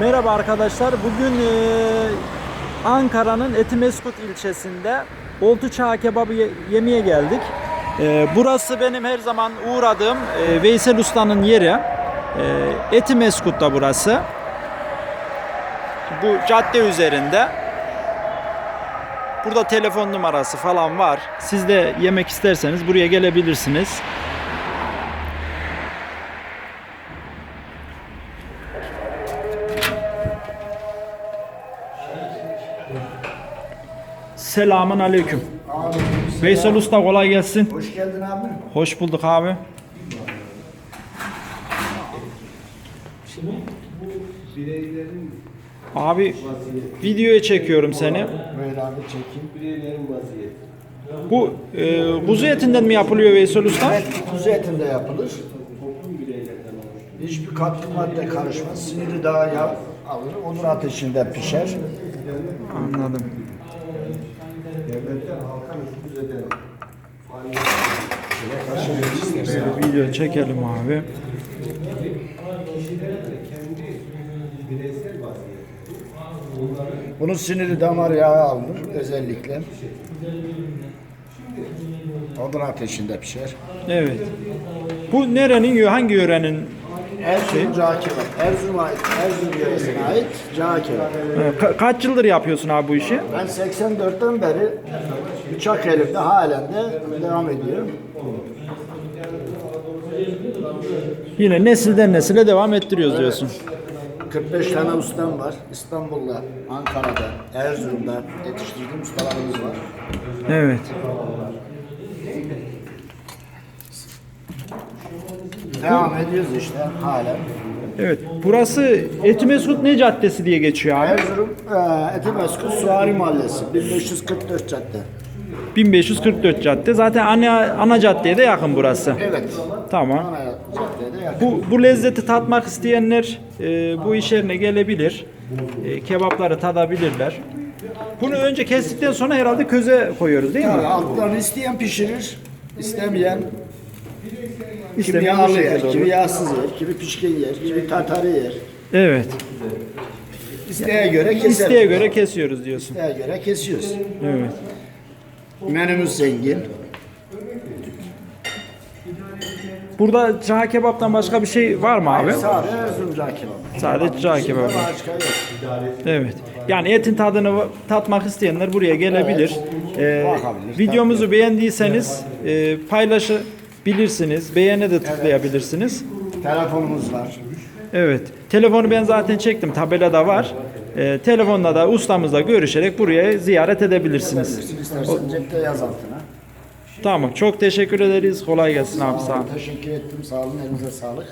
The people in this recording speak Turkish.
Merhaba arkadaşlar. Bugün e, Ankara'nın Etimeskut ilçesinde Oltu Çağ kebabı ye- yemeye geldik. E, burası benim her zaman uğradığım e, Veysel Usta'nın yeri. E, Etimeskut'ta burası. Bu cadde üzerinde. Burada telefon numarası falan var. Siz de yemek isterseniz buraya gelebilirsiniz. Selamun aleyküm. Veysel Usta kolay gelsin. Hoş geldin abi. Hoş bulduk abi. Abi videoya çekiyorum seni. Böyle abi çekeyim. Bu e, kuzu etinden mi yapılıyor Veysel Usta? Evet, kuzu etinde yapılır. Hiçbir katkı madde karışmaz. Siniri daha yağ alır. Onur ateşinde pişer. Anladım. Bir video çekelim abi. Bunun siniri damar yağı alınır özellikle. Onur ateşinde pişer. Evet. Bu nerenin, hangi yörenin? Erzurum cağ kebap. Erzurum'a ait, Erzurum yöresine ait cağ ka- kaç yıldır yapıyorsun abi bu işi? Ben 84'ten beri bıçak elimde halen de devam ediyorum. Yine nesilden nesile devam ettiriyoruz diyorsun. 45 tane ustam var. İstanbul'da, Ankara'da, Erzurum'da yetiştirdiğim ustalarımız var. Evet. Devam ediyoruz işte halen. Evet. Burası Etimesgut ne caddesi diye geçiyor abi? Erzurum, e, Etimeskut, Suvari Mahallesi, 1544 cadde. 1544 cadde. Zaten ana, ana caddeye de yakın burası. Evet. Tamam. Ana caddede yakın. Bu, bu lezzeti tatmak isteyenler e, bu iş yerine gelebilir. E, kebapları tadabilirler. Bunu önce kestikten sonra herhalde köze koyuyoruz değil Yani mi? altlarını isteyen pişirir, istemeyen kimi İstemeyen bu yağlı yer, şekilde kimi olur. yağsız yer, kimi pişkin yer, kimi tatarı yer. Evet. İsteğe göre keseriz. İsteğe göre kesiyoruz diyorsun. İsteğe göre kesiyoruz. Evet. Menümüz zengin. Burada cağ kebaptan başka bir şey var mı abi? Sadece Erzurum kebabı. Sadece cağ kebabı. Başka yok. Evet. Yani etin tadını tatmak isteyenler buraya gelebilir. Ee, bakabilir, videomuzu beğendiyseniz e, paylaşabilirsiniz. Beğene de tıklayabilirsiniz. Telefonumuz var. Evet. Telefonu ben zaten çektim. Tabelada var. Ee, telefonla da ustamızla görüşerek buraya ziyaret edebilirsiniz. Siz istersen cepte yaz altına. Tamam. Çok teşekkür ederiz. Kolay gelsin abi sağ ol. Teşekkür ettim. Sağ olun. Elinize sağlık.